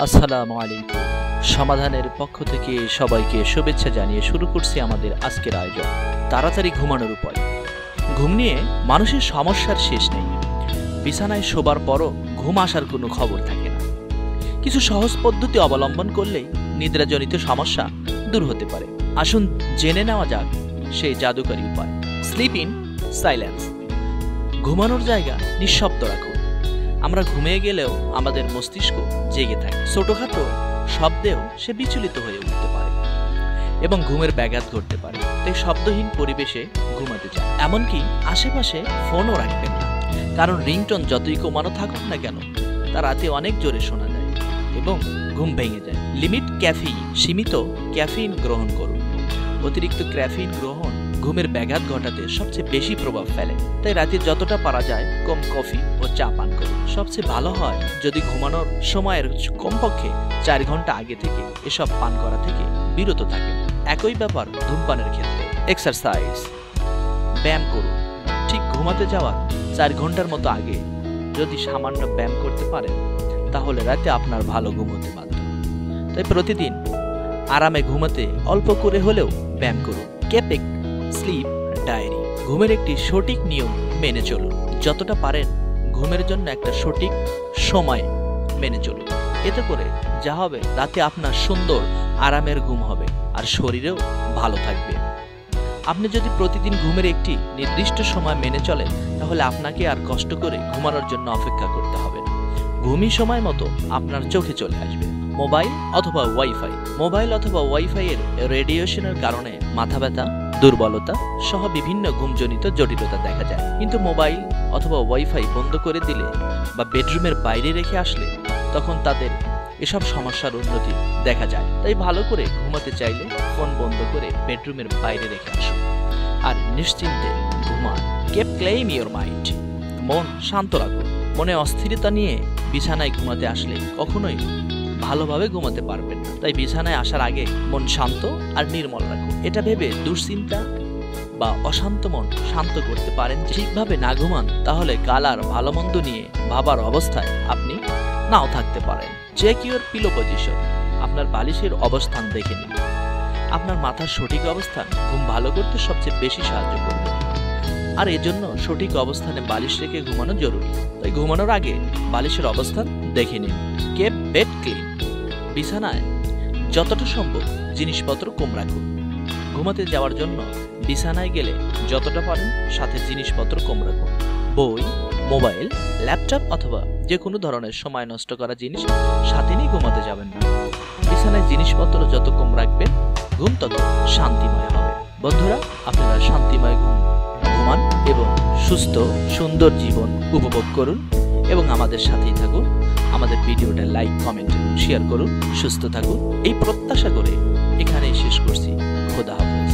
আসসালামু আলাইকুম। সমাধানের পক্ষ থেকে সবাইকে শুভেচ্ছা জানিয়ে শুরু করছি আমাদের আজকের আয়োজন। তাড়াতাড়ি ঘুমানোর উপায়। ঘুম নিয়ে মানুষের সমস্যার শেষ নেই। বিছানায় শোবার পরও ঘুম আসার কোনো খবর থাকে না। কিছু সহজ পদ্ধতি অবলম্বন করলেই নিদ্রাজনিত সমস্যা দূর হতে পারে। আসুন জেনে নেওয়া যাক সেই জাদুকরী উপায়। স্লিপ ইন সাইলেন্স ঘুমানোর জায়গা নিঃশব্দ রাখুন। আমরা ঘুমিয়ে গেলেও আমাদের মস্তিষ্ক জেগে থাকে। ছোটখাটো শব্দেও সে বিচলিত হয়ে উঠতে পারে এবং ঘুমের ব্যাঘাত ঘটতে পারে। তাই শব্দহীন পরিবেশে ঘুমাতে চান এমনকি আশেপাশে ফোনও রাখবেন না। কারণ রিংটন যতই কমানো থাকুক না কেন, তা রাতে অনেক জোরে শোনা যায় এবং ঘুম ভেঙে যায়। লিমিট ক্যাফিন সীমিত ক্যাফিন গ্রহণ করুন। অতিরিক্ত ক্যাফিন গ্রহণ ঘুমের ব্যাঘাত ঘটাতে সবচেয়ে বেশি প্রভাব ফেলে। তাই রাতে যতটা পারা যায়, কম কফি ও চা পান করুন। সবচেয়ে ভালো হয় যদি ঘুমানোর সময়ের কমপক্ষে চার ঘণ্টা আগে থেকে এসব পান করা থেকে বিরত থাকেন। একই ব্যাপার ধূমপানের ক্ষেত্রে। এক্সারসাইজ, ব্যায়াম করুন। ঠিক ঘুমাতে যাওয়ার চার ঘণ্টার মতো আগে যদি সামান্য ব্যায়াম করতে পারেন, তাহলে রাতে আপনার ভালো ঘুম হতে বাধ্য। তাই প্রতিদিন আরামে ঘুমাতে অল্প করে হলেও ব্যায়াম করুন। ক্যাপেক স্লিপ ডায়েরি ঘুমের একটি সঠিক নিয়ম মেনে চলুন। যতটা পারেন ঘুমের জন্য একটা সঠিক সময় মেনে চলুন। এতে করে যা হবে রাতে আপনার সুন্দর, আরামের ঘুম হবে আর শরীরেও ভালো থাকবে। আপনি যদি প্রতিদিন ঘুমের একটি নির্দিষ্ট সময় মেনে চলেন, তাহলে আপনাকে আর কষ্ট করে ঘুমানোর জন্য অপেক্ষা করতে হবে না। ঘুমই সময় মতো আপনার চোখে চলে আসবে। মোবাইল অথবা ওয়াইফাই মোবাইল অথবা ওয়াইফাই এর রেডিয়েশনের কারণে মাথা ব্যথা দুর্বলতা সহ বিভিন্ন ঘুমজনিত জটিলতা দেখা যায়। কিন্তু মোবাইল অথবা ওয়াইফাই বন্ধ করে দিলে বা বেডরুমের বাইরে রেখে আসলে তখন তাদের এসব সমস্যার উন্নতি দেখা যায়। তাই ভালো করে ঘুমাতে চাইলে ফোন বন্ধ করে বেডরুমের বাইরে রেখে আসুন। আর নিশ্চিন্তে ঘুমান। কেপ ক্লেইম ইওর মাইন্ড মন শান্ত রাখুন। মনে অস্থিরতা নিয়ে বিছানায় ঘুমাতে আসলে কখনোই ভালোভাবে ঘুমাতে পারবেন না। তাই বিছানায় আসার আগে মন শান্ত আর নির্মল রাখুন। এটা ভেবে দুশ্চিন্তা বা অশান্ত মন শান্ত করতে পারেন ঠিকভাবে না ঘুমান, তাহলে কাল আর ভালো মন্দ নিয়ে ভাবার অবস্থায় আপনি নাও থাকতে পারেন। Check your pillow position. আপনার বালিশের অবস্থান দেখে নিন। আপনার মাথার সঠিক অবস্থান ঘুম ভালো করতে সবচেয়ে বেশি সাহায্য করবে। আর এজন্য সঠিক অবস্থানে বালিশ রেখে ঘুমানো জরুরি। তাই ঘুমানোর আগে বালিশের অবস্থান দেখে নিন। কেপ বেড ক্লিন বিছানায়। যতটা সম্ভব জিনিসপত্র কম রাখুন। ঘুমাতে যাওয়ার জন্য বিছানায় গেলে যতটা পারেন সাথে জিনিসপত্র কম রাখুন। বই, মোবাইল, ল্যাপটপ অথবা যে কোনো ধরনের সময় নষ্ট করা জিনিস সাথে নিয়ে ঘুমাতে যাবেন না। বিছানায় জিনিসপত্র যত কম রাখবেন, ঘুম তত শান্তিময় হবে। বন্ধুরা, আপনারা শান্তিময় ঘুম ঘুমান এবং সুস্থ, সুন্দর জীবন উপভোগ করুন এবং আমাদের সাথেই থাকুন। আমাদের ভিডিওটা লাইক কমেন্ট শেয়ার করুন। সুস্থ থাকুন। এই প্রত্যাশা করে এখানেই শেষ করছি। খোদা হাফেজ।